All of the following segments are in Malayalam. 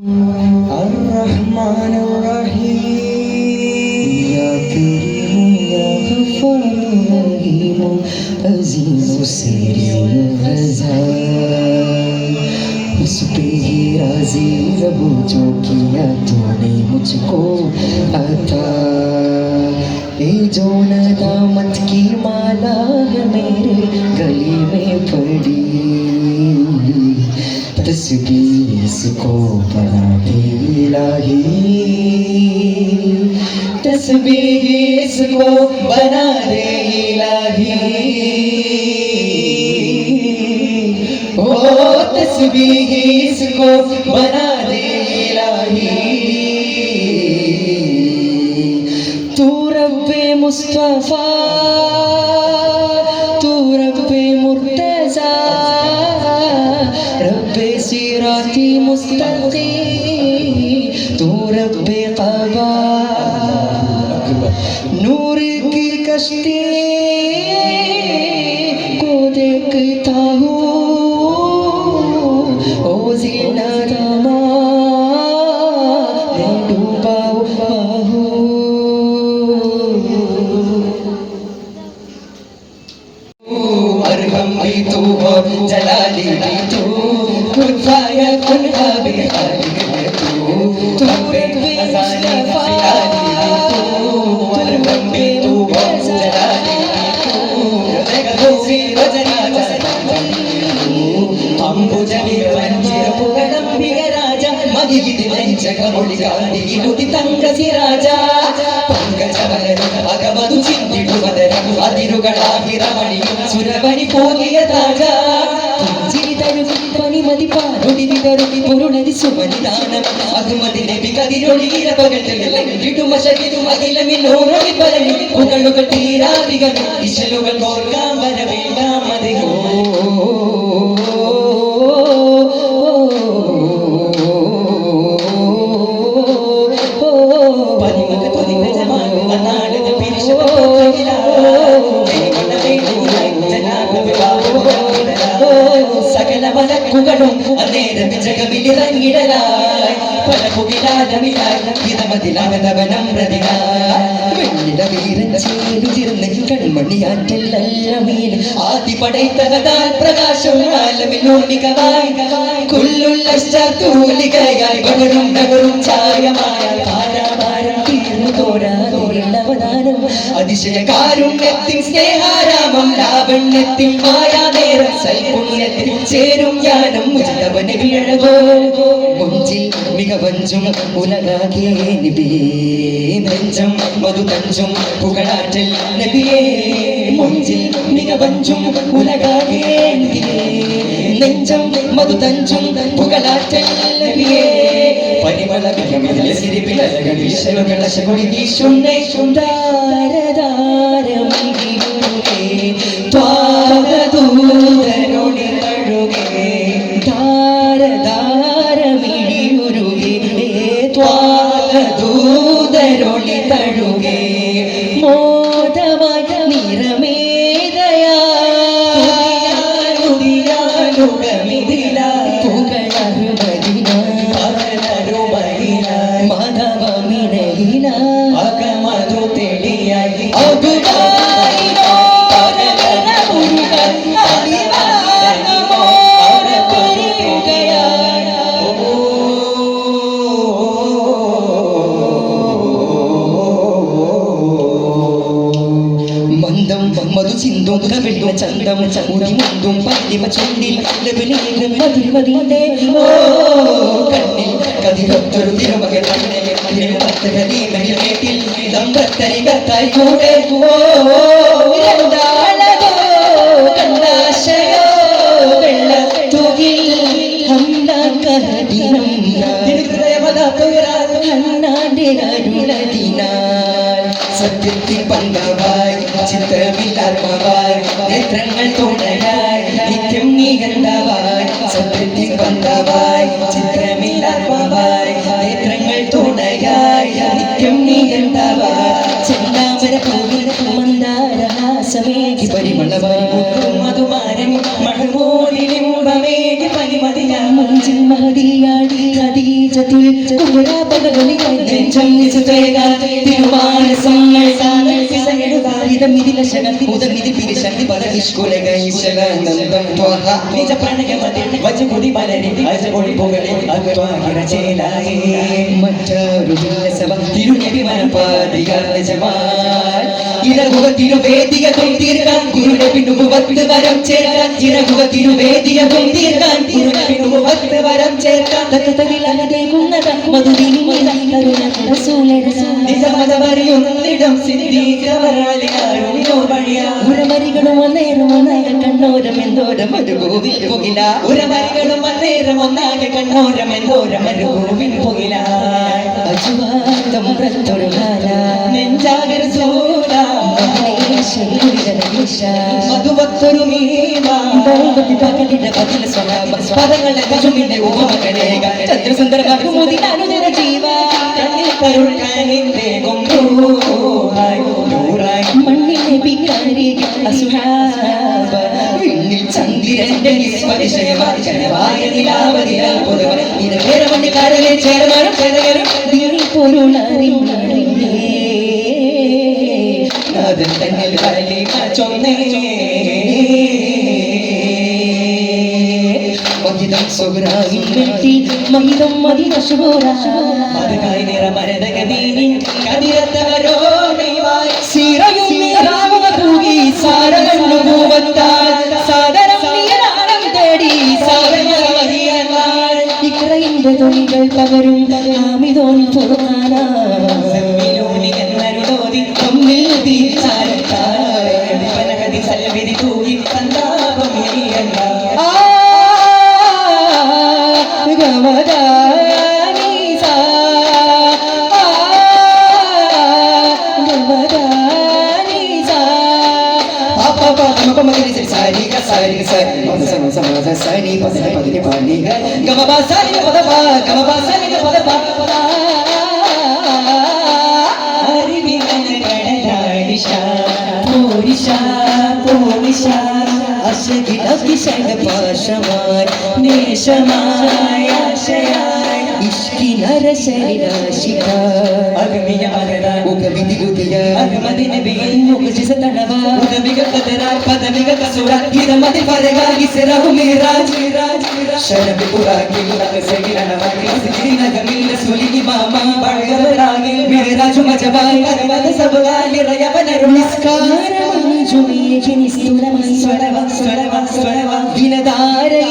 الرحمن الرحيم يا كريم يا غفار رحيم عزيز سريع الرزاق उस पे ही राजी रब जो किया तूने मुझको अता ये जो नदामत की इसको बना इलाही तस्वीर इसको बना दे इलाही ओ तस्वीर इसको बना दे इलाही तू रब्बे मुस्तफ़ा تبغي تربي قبا نورك كشتي యువజన అంబుజని వంచర పుగడంబిగ రాజ మహిగిది వంచక మొళికాడి నుడి తంగసి రాజ. పంగజవలను అగమదు చింతిడు వదరము అదిరుగళాహి రమణియు సురవని పోగియ తాజ. జిరిదను జిరిదని మది పారుడి విదరుడి మగిలమి నోరొడి పరని పుగళుగ తీరా ఇశలుగ కోర్గా వరవే സകല മലക്കുകളും അന്നേരം ജഗമിലിറങ്ങിടലായി പല പുകിലാലമിലായി. വിധമതിലാകതവനം പ്രതിലായി. വെണ്ണിട ചേരു ചേരുതിരുന്ന് കൺമണിയാറ്റില്ല മീൻ ആദ്യ പടൈത്തകതാൽ പ്രകാശം തോരാതോരുള്ളവദാനം അതിശയകാരുണ്യത്തിൻ സ്നേഹാരാമം ലാവണ്യത്തിൻ മായാനേരം സൽപുണ്യത്തിൽ ചേരും ജ്ഞാനം മുജിതവന് മുഞ്ചിൽ മികവഞ്ചും ഉലകാകെ നിബിയേ നെഞ്ചം മധുതഞ്ചും പുകഴാറ്റൽ നബിയേ. മുഞ്ചിൽ മികവഞ്ചും ഉലകാകെ നിബിയേ. നെഞ്ചം മധുതഞ്ചും പുകഴാറ്റൽ നബിയേ. പരിമള മികവിലെ സിരിപ്പിലകൾ ഈശ്വരകള ശകുടി വീശുന്നേ ശുണ്ടാരതാരമിഴിയുകേ ചന്തം മുടിമുന്തും പല്ലിമ ചുണ്ടിൽ ലബനീകം മധുമതിന്റെ കണ്ണിൽ കതിരത്തൊരു തിരുമകൾ ഹന്നാന്റെ അരുളതിനാൽ സത്യത്തിൽ പങ്കവായി ചിത്രമില്ലാത്മവായി നേത്രങ്ങൾ തുണയായി നിത്യം നീകന്തവായി സത്യത്തിൽ പങ്കവായി അജപൊളി പുകളി അഗ്വാഹിര ചേലായേ മറ്റാരു തിരുവേദിക തീർക്കാൻ നുബുവത്ത് വരം ചേർക്കാൻ ഇരകുക തിരുവേദിക തീർക്കാൻ നുബുവത്ത് വരം ചേർക്കാൻ. അന്നേരം ഒന്നാകെ കണ്ണോരം എന്തോരം ഒരു ഗോവിൽ പുകില. ഉരമരികളും അന്നേരം ഒന്നാകെ മധുവത്തൊരു പദങ്ങളുടെ ഗജുമിന്റെ ഉപമകളെ ചന്ദ്രസുന്ദരമാകും മുതിരാനുജന ജീവ കണ്ണിൽ കരുൾക്കാനിന്റെ കൊമ്പൂറായി നൂറായി മണ്ണിലെ പിക്കാരി അസുഹാബ വിണ്ണിൽ ചന്ദ്രന്റെ നിസ്പരിശയമായി ജനവായ നിലാവതിയാൽ പൊതുവ ഇത് വേറെ മണ്ണിക്കാരനെ ചേർന്നാലും ചേരകരും നീ പൊരുളറിഞ്ഞേ നാദൻ തന്നിൽ വരലി ചൊന്നേ മഹിതം സുഗ്രാഹിൻ വെട്ടി മഹിതം മഹിത ശുഭോര. മതകായി നിറ മരതകദീനി കതിരത്തവരോ സിറയും നിറാവുക തൂകി. സാരകണ്ണു പൂവത്താൽ സാദരം നീരാളം തേടി. സാരമറിയാൻ ഇക്രയിന്റെ തൊഴികൾ പകരും ആമിതോൻ సాని పద పద పాని హై గమ బా సాని పద బా గమ బా సాని పద ഇഷ്കിനര ശരീരാശിക അഗ്നിയ മകരാൻ ഉഗവിതിരുതിയ അഗ്മദിന ബിഗിൻ മുഖജിസ തണവ ഉദവിക കദരാ പദവിക കസുര ഇതമതി പരഗാഗി സിറഹു മിറാജ് ശരബി പുറാഗി ലഗ സഗിരണവ സിജിരി നഗമില്ല സുലിനി മാമ ബഴഗറാഗി മിറാജു മജബായി അഗ്മദ സബഗാലി റയവനരു നിസ്കാരമഞ്ജുമേജി നിസ്തുലമൈ സ്വരവ സ്വരവ സ്വരവ ദിനധാരയേറും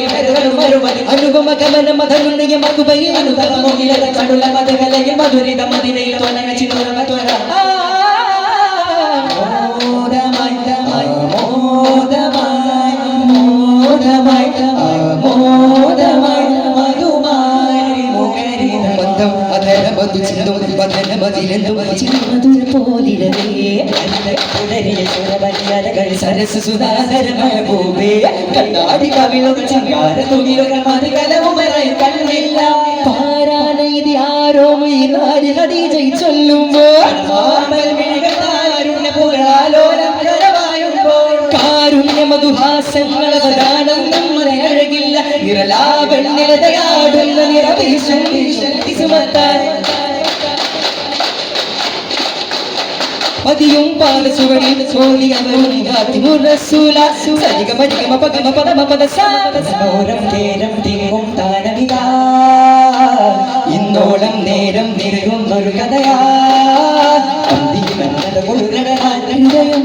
അനുപമ കമല മധുരയ മകുബൈ അനുഭവ മോഹില കടുല മധുകലയ മധുരിത മദിനയിൽ തൊലക ചിന്നുരമ ത്വര മോദമായി മോദമായി മോദമായി മോദമായി മധുമായി മുഖരിത അതര ബന്ധു ചിന്തും വദന മതിലെന്തും സുരവന്യതകൾ സരസ് സുധാകര മഹബൂബേ കണ്ണാടി ചങ്കാര കണ്ണില്ല. പാരാനൈതി മധുഹാസങ്ങൾ അവതാണം നമ്മളെ അഴകില്ല. നിറലാവണ്ണിലതയാടുന്ന നിറവീശൻ പതിയും പാലസുവടി സോലി അവരും റസൂല സരിഗ മരിഗ മപ ഗമ പദ സാരം നേരം തിങ്ങും താനവിക ഇന്നോളം നേരം നിറയുന്നൊരു കഥയാ.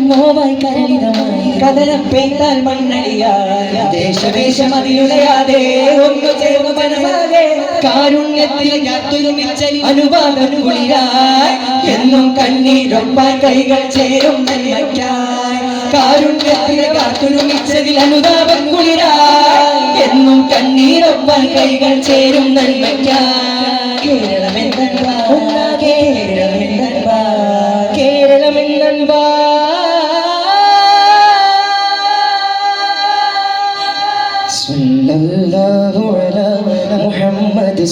നോവായി കരളിതമായി കഥനം പെയ്താൽ മണ്ണടിയായ ദേശവേശമതിയുടയാതെ ഒന്നു ചേർന്ന് മനമാകെ കാരുണ്യത്തിൽ ഞാത്തൊരുമിച്ച അനുവാദം കുളിരായി. എന്നും കണ്ണീരൊപ്പാൻ കൈകൾ ചേരും നന്മയ്ക്കായി കാരുണ്യത്തിൽ കാത്തൊരുമിച്ചതിൽ അനുതാപം കുളിരായി. എന്നും കണ്ണീരൊപ്പാൻ കൈകൾ ചേരും നന്മയ്ക്കായി കേരളമെന്നൻപാ